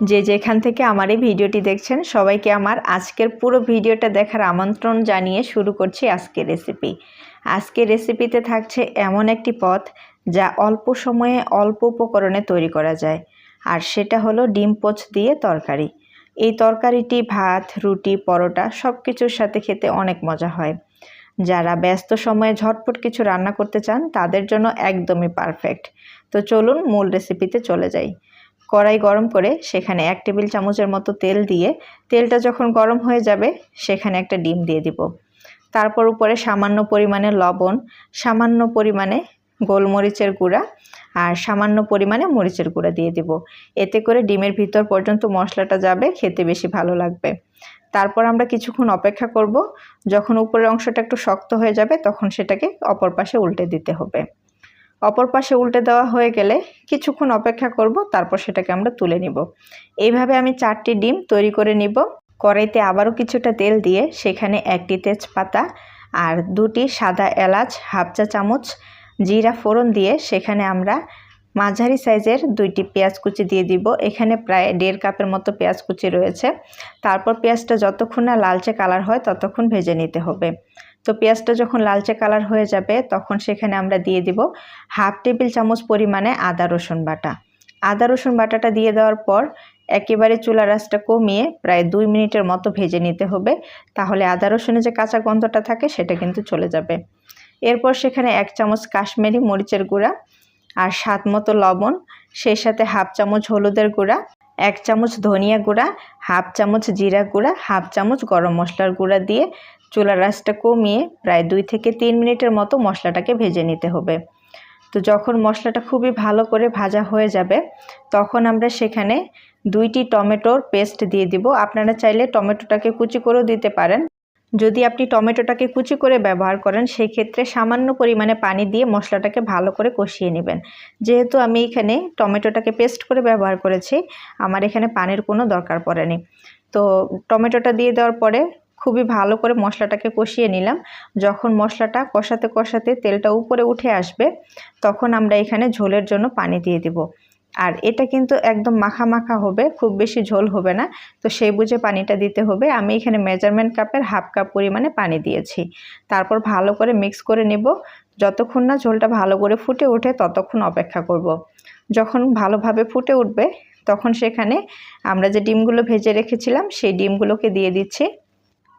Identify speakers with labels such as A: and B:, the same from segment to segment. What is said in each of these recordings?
A: যে যেখান থেকে আমার এই ভিডিওটি দেখছেন, সবাইকে আমার আজকের পুরো ভিডিওটা দেখার আমন্ত্রণ জানিয়ে শুরু করছি আজকের রেসিপি আজকের রেসিপিতে থাকছে এমন একটি পদ যা অল্প সময়ে অল্প উপকরণে তৈরি করা যায়, আর সেটা হলো ডিম পোচ দিয়ে তরকারি। এই তরকারিটি, ভাত, রুটি, পরোটা সব কিছুর সাথে খেতে অনেক মজা হয়। যারা ব্যস্ত সময়ে ঝটপট কিছু রান্না করতে চান, তাদের জন্য একদমই পারফেক্ট তো চলুন মূল রেসিপিতে চলে যাই। কড়াই গরম করে সেখানে এক টেবিল চামচের মতো তেল দিয়ে তেলটা যখন গরম হয়ে যাবে সেখানে একটা ডিম দিয়ে দিব। তারপর উপরে সামান্য পরিমাণে লবণ, সামান্য পরিমাণে গোলমরিচের গুঁড়া আর সামান্য পরিমাণে মরিচের গুঁড়া দিয়ে দিব। এতে করে ডিমের ভিতর পর্যন্ত মশলাটা যাবে, খেতে বেশি ভালো লাগবে। তারপর আমরা কিছুক্ষণ অপেক্ষা করব। যখন উপরের অংশটা একটু শক্ত হয়ে যাবে তখন সেটাকে অপর পাশে উল্টে দিতে হবে। অপর পাশে উল্টে দেওয়া হয়ে গেলে কিছুক্ষণ অপেক্ষা করব, তারপর সেটাকে আমরা তুলে নিব। এইভাবে আমি চারটি ডিম তৈরি করে নিব। কড়াইতে আবারও কিছুটা তেল দিয়ে সেখানে একটি তেজপাতা আর দুটি সাদা এলাচ, হাফ চা চামচ জিরা ফোড়ন দিয়ে সেখানে আমরা মাঝারি সাইজের দুইটি পেঁয়াজ কুচি দিয়ে দিব। এখানে প্রায় দেড় কাপের মতো পেঁয়াজ কুচি রয়েছে। তারপর পেঁয়াজটা যতক্ষণ না লালচে কালার হয় ততক্ষণ ভেজে নিতে হবে। তো পেঁয়াজটা যখন লালচে কালার হয়ে যাবে, তখন সেখানে আমরা দিয়ে দিব হাফ টেবিল চামচ পরিমাণে আদা, রসুন বাটা। আদা, রসুন বাটাটা দিয়ে দেওয়ার পর একেবারে চুলা রাসটা কমিয়ে প্রায় দুই মিনিটের মতো ভেজে নিতে হবে। তাহলে আদা, রসুনের যে কাঁচা গন্ধটা থাকে, সেটা কিন্তু চলে যাবে। এরপর সেখানে এক চামচ কাশ্মীরি মরিচের গুঁড়া আর স্বাদ মতো লবণ, সেই সাথে হাফ চামচ হলুদের গুঁড়া এক চামচ ধনিয়া গুঁড়া, হাফ চামচ জিরা গুঁড়া, হাফ চামচ গরম মশলার গুঁড়া দিয়ে চুলার রাসটা কমিয়ে প্রায় দুই থেকে তিন মিনিটের মতো মশলাটাকে ভেজে নিতে হবে। তো যখন মশলাটা খুবই ভালো করে ভাজা হয়ে যাবে, তখন আমরা সেখানে দুইটি টমেটোর পেস্ট দিয়ে দিব। আপনারা চাইলে টমেটোটাকে কুচি করেও দিতে পারেন। যদি আপনি টমেটোটাকে কুচি করে ব্যবহার করেন সেই ক্ষেত্রে সামান্য পরিমাণে পানি দিয়ে মশলাটাকে ভালো করে কষিয়ে নেবেন। যেহেতু আমি এখানে টমেটোটাকে পেস্ট করে ব্যবহার করেছি, আমার এখানে পানির কোনো দরকার পড়েনি। তো টমেটোটা দিয়ে দেওয়ার পরে খুবই ভালো করে মশলাটাকে কষিয়ে নিলাম। যখন মশলাটা কষাতে কষাতে তেলটা উপরে উঠে আসবে, তখন আমরা এখানে ঝোলের জন্য পানি দিয়ে দিব। আর এটা কিন্তু একদম মাখা মাখা হবে, খুব বেশি ঝোল হবে না। তো সেই বুঝে পানিটা দিতে হবে। আমি এখানে মেজারমেন্ট কাপের হাফ কাপ পরিমাণে পানি দিয়েছি। তারপর ভালো করে মিক্স করে নেব। যতক্ষণ না ঝোলটা ভালো করে ফুটে ওঠে, ততক্ষণ অপেক্ষা করব। যখন ভালোভাবে ফুটে উঠবে, তখন সেখানে আমরা যে ডিমগুলো ভেজে রেখেছিলাম, সেই ডিমগুলোকে দিয়ে দিচ্ছি।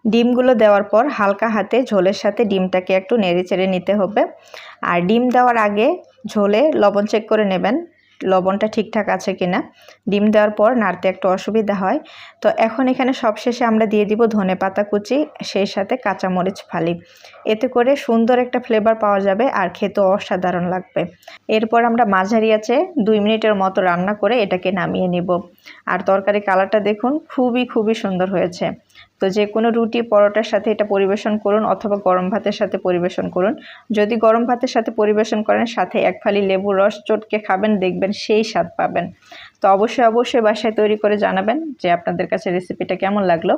A: ডিমগুলো দেওয়ার পর হালকা হাতে ঝোলের সাথে ডিমটাকে একটু নেড়ে চেড়ে নিতে হবে। আর ডিম দেওয়ার আগে ঝোলে লবণ চেক করে নেবেন। লবণটা ঠিকঠাক আছে কিনা। ডিম দেওয়ার পর নাড়তে একটু অসুবিধা হয়। তো এখন এখানে সবশেষে আমরা দিয়ে দিব ধনে পাতা কুচি, সেই সাথে কাঁচামরিচ ফালি। এতে করে সুন্দর একটা ফ্লেভার পাওয়া যাবে আর খেতে অসাধারণ লাগবে। এরপর আমরা মাঝারি আছে দুই মিনিটের মতো রান্না করে এটাকে নামিয়ে নিব। আর তরকারি কালারটা দেখুন, খুবই খুবই সুন্দর হয়েছে। তো যে কোনো রুটি, পরোটার সাথে এটা পরিবেশন করুন অথবা গরম ভাতের সাথে পরিবেশন করুন। যদি গরম ভাতের সাথে পরিবেশন করেন, সাথে এক ফালি লেবুর রস চটকে খাবেন, দেখবেন সেই স্বাদ পাবেন। তো অবশ্যই অবশ্যই বাসায় তৈরি করে জানাবেন যে আপনাদের কাছে রেসিপিটা কেমন লাগল।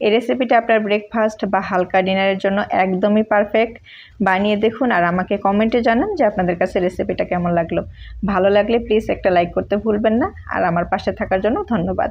A: এই রেসিপিটা আপনার ব্রেকফাস্ট বা হালকা ডিনারের জন্য একদমই পারফেক্ট বানিয়ে দেখুন আর আমাকে কমেন্টে জানান যে আপনাদের কাছে রেসিপিটা কেমন লাগল। ভালো লাগলে প্লিজ একটা লাইক করতে ভুলবেন না। আর আমার পাশে থাকার জন্য ধন্যবাদ।